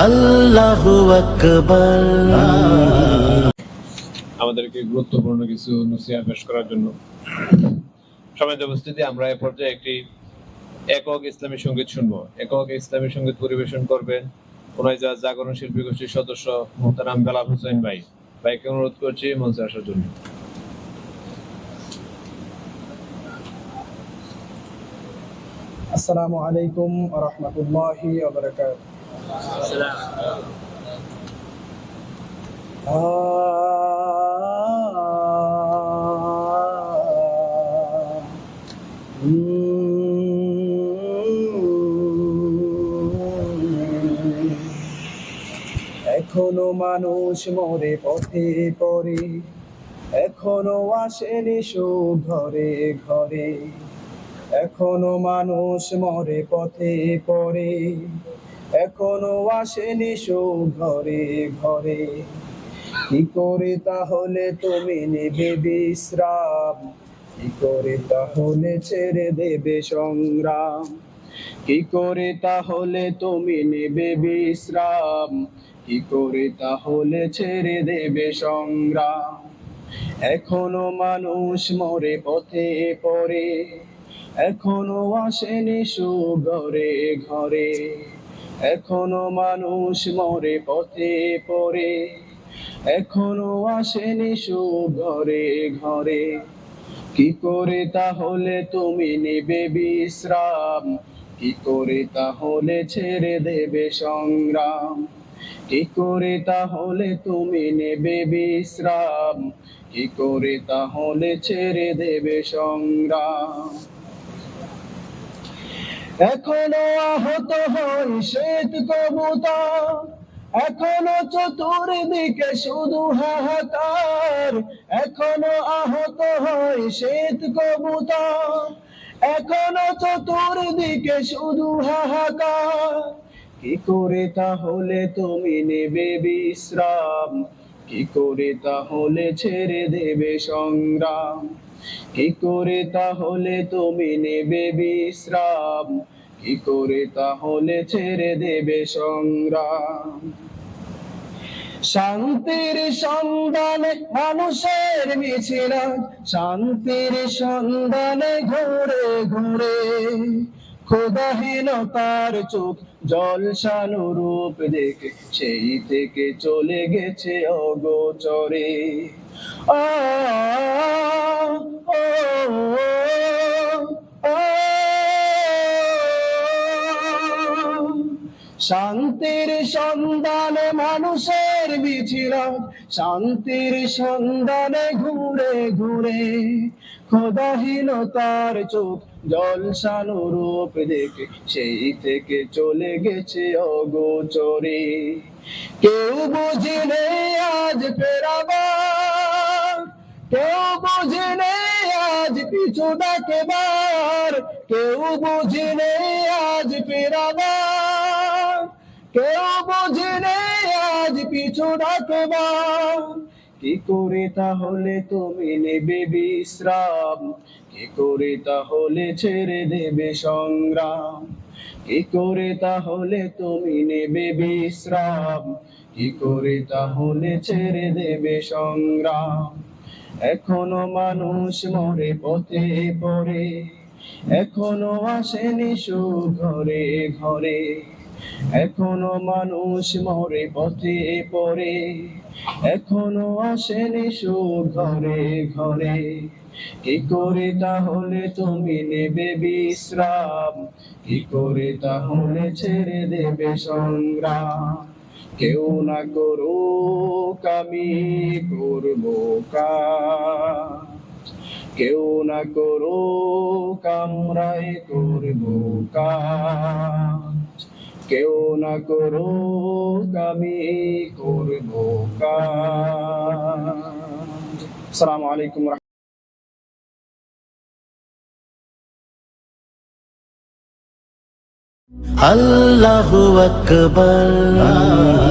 আল্লাহু আকবার। আমাদেরকে গুরুত্বপূর্ণ কিছু নসিহা পেশ করার জন্য সমাজ উপস্থিতি আমরা এ পর্যায়ে একটি একক ইসলামী সংগীত শুনব। একক ইসলামী সংগীত পরিবেশন করবেন ওনাইজা জাগরণ শিল্পী গোষ্ঠীর সদস্য মোহতারাম বেলাল হোসেন ভাই। ভাইকে অনুরোধ করছি মঞ্চে আসার জন্য। আসসালামু আলাইকুম রহমতুল্লাহি এখনও মানুষ মরে পথে পড়ে, এখনও আসেনি সুখ ঘরে ঘরে। এখনও মানুষ মরে পথে পড়ে এখনও আসেনি ঘরে ঘরে। কি করে তাহলে তুমি নেবে বিশ্রাম? কি করে তাহলে ছেড়ে দেবে সংগ্রাম? কি করে তাহলে তুমি নেবে বিশ্রাম? কি করে তাহলে ছেড়ে দেবে সংগ্রাম? এখনও মানুষ মরে পথে পড়ে। এখনও আসেনি সুখ ঘরে ঘরে। এখনও মানুষ মরে পথে পড়ে, এখনও আসেনি ঘরে ঘরে। কি করে তাহলে তুমি নেবে বিশ্রাম? কি করে তাহলে ছেড়ে দেবে সংগ্রাম? কি করে তাহলে তুমি নেবে বিশ্রাম? কি করে তাহলে ছেড়ে দেবে সংগ্রাম? এখনও আহত হয় শ্বেত কবুতর। এখনও চতুর্দিকে শুধু হাহাকার। এখনও আহত হয় শ্বেত কবুতর। এখনও চতুর্দিকে শুধু হাহাকার। কি করে তাহলে তুমি নেবে বিশ্রাম? কি করে তাহলে ছেড়ে দেবে সংগ্রাম? কি করে তাহলে তুমি নেবে বিশ্রাম? কি করে তাহলে ছেড়ে দেবে সংগ্রাম? শান্তির সন্ধানে মানুষের মিছিল, শান্তির সন্ধানে ঘুরে ঘুরে। খোদাহীনতার চোখ জলসানো রূপ দেখে, সেই থেকে চলে গেছে অগোচরে। আ শান্তির সন্ধানে মানুষের মিছিল শান্তির সন্ধানে ঘুরে ঘুরে। খোদাহীনতার চোখ জলসানো রূপ দেখে, সেই থেকে চলে গেছে অগোচরে। কেউ বুঝি নেই আজ ফেরাবার, কেউ বুঝি নেই আজ পিছু ডাকেবার, কেউ বুঝি আজ ফেরাবার। কেউ বুঝি আজ পিছু ডাকবার কি করে তাহলে তুমি নেবে বিশ্রাম? কি করে তাহলে ছেড়ে দেবে সংগ্রাম? কি করে তাহলে তুমি নেবে বিশ্রাম? কি করে তাহলে ছেড়ে দেবে সংগ্রাম? এখনও মানুষ মরে পথে পড়ে, এখনও আসেনি সুখ ঘরে ঘরে। এখনও মানুষ মরে পথে পড়ে, এখনও আসেনি সুখ ঘরে ঘরে। কি করে তাহলে তুমি নেবে বিশ্রাম? কি করে তাহলে ছেড়ে দেবে সংগ্রাম? কেউ না করুক আমি করব কেউ না করুক আমরাই করব কাজ। কেউ না করো আমি করব আসসালামু আলাইকুম আল্লাহু আকবার।